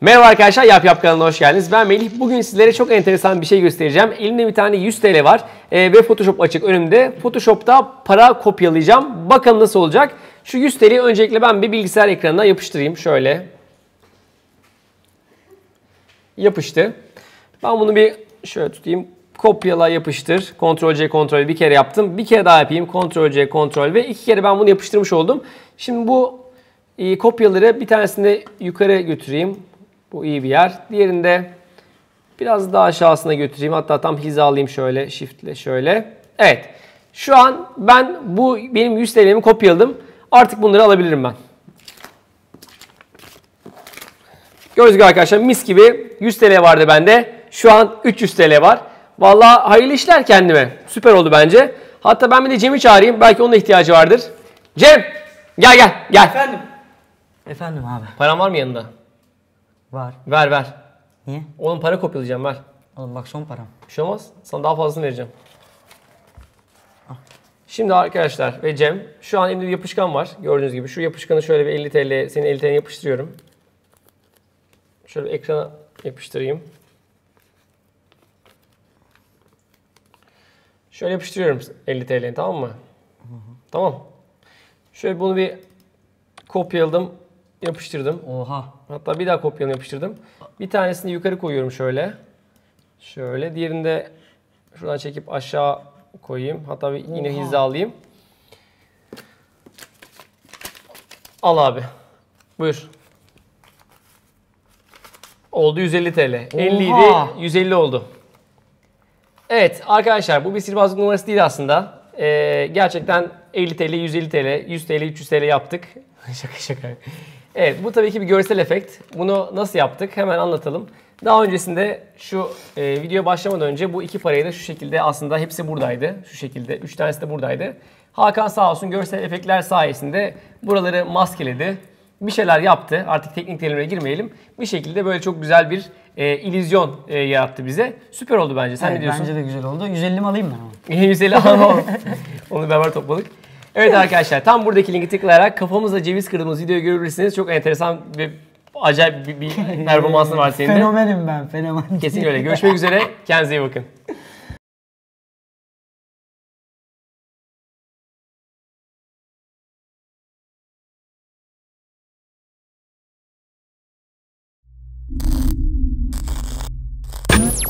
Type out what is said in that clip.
Merhaba arkadaşlar Yap Yap kanalına hoş geldiniz. Ben Melih. Bugün sizlere çok enteresan bir şey göstereceğim. Elimde bir tane 100 TL var ee, ve Photoshop açık önümde. Photoshop'ta para kopyalayacağım. Bakalım nasıl olacak. Şu 100 TL'yi öncelikle ben bir bilgisayar ekranına yapıştırayım. Şöyle. Yapıştı. Ben bunu bir şöyle tutayım. Kopyala yapıştır. Ctrl C Ctrl bir kere yaptım. Bir kere daha yapayım. Ctrl C Ctrl ve iki kere ben bunu yapıştırmış oldum. Şimdi bu e, kopyaları bir tanesini yukarı götüreyim. Bu iyi bir yer. Diğerinde biraz daha aşağısına götüreyim. Hatta tam hizalayayım şöyle. Shiftle şöyle. Evet. Şu an ben bu benim 100 TL'mi kopyaladım. Artık bunları alabilirim ben. Gördüğünüz gibi arkadaşlar mis gibi 100 TL vardı bende. Şu an 300 TL var. Vallahi hayırlı işler kendime. Süper oldu bence. Hatta ben bir de Cem'i çağırayım. Belki onun da ihtiyacı vardır. Cem! Gel gel gel. Efendim? Efendim abi. Paran var mı yanında? Var. Ver ver. Niye? Oğlum para kopyalayacağım ver. Oğlum bak son param. Bir şey olmaz. Sana daha fazlasını vereceğim. Şimdi arkadaşlar ve Cem şu an elimde bir yapışkan var. Gördüğünüz gibi şu yapışkanı şöyle bir 50 TL senin 50 TL'ye yapıştırıyorum. Şöyle bir ekrana yapıştırayım. Şöyle yapıştırıyorum 50 TL'ni tamam mı? Tamam. Şöyle bunu bir kopyaladım, yapıştırdım. Oha. Hatta bir daha kopyalayıp yapıştırdım. Bir tanesini yukarı koyuyorum şöyle. Şöyle. Diğerini de şuradan çekip aşağı koyayım. Hatta bir yine Oha. hizalayayım. Al abi. Buyur. Oldu 150 TL. 50 idi, Oha. 150 oldu. Evet arkadaşlar bu bir sihirbazlık numarası değil aslında. Ee, gerçekten 50 TL, 150 TL, 100 TL, 300 TL yaptık. şaka şaka. Evet bu tabii ki bir görsel efekt. Bunu nasıl yaptık hemen anlatalım. Daha öncesinde şu e, videoya başlamadan önce bu iki parayı da şu şekilde aslında hepsi buradaydı. Şu şekilde. Üç tanesi de buradaydı. Hakan sağ olsun görsel efektler sayesinde buraları maskeledi. Bir şeyler yaptı. Artık teknik terimlere girmeyelim. Bir şekilde böyle çok güzel bir e, illüzyon e, yarattı bize. Süper oldu bence. Sen Evet, ne diyorsun? Bence de güzel oldu. 150 mi alayım ben ama? 150 ama onu beraber topladık. Evet arkadaşlar tam buradaki linki tıklayarak kafamızda ceviz kırdığımız videoyu görebilirsiniz. Çok enteresan ve acayip bir, bir performansın var senin de. Fenomenim ben fenomen. Kesinlikle öyle. Görüşmek üzere. Kendinize iyi bakın.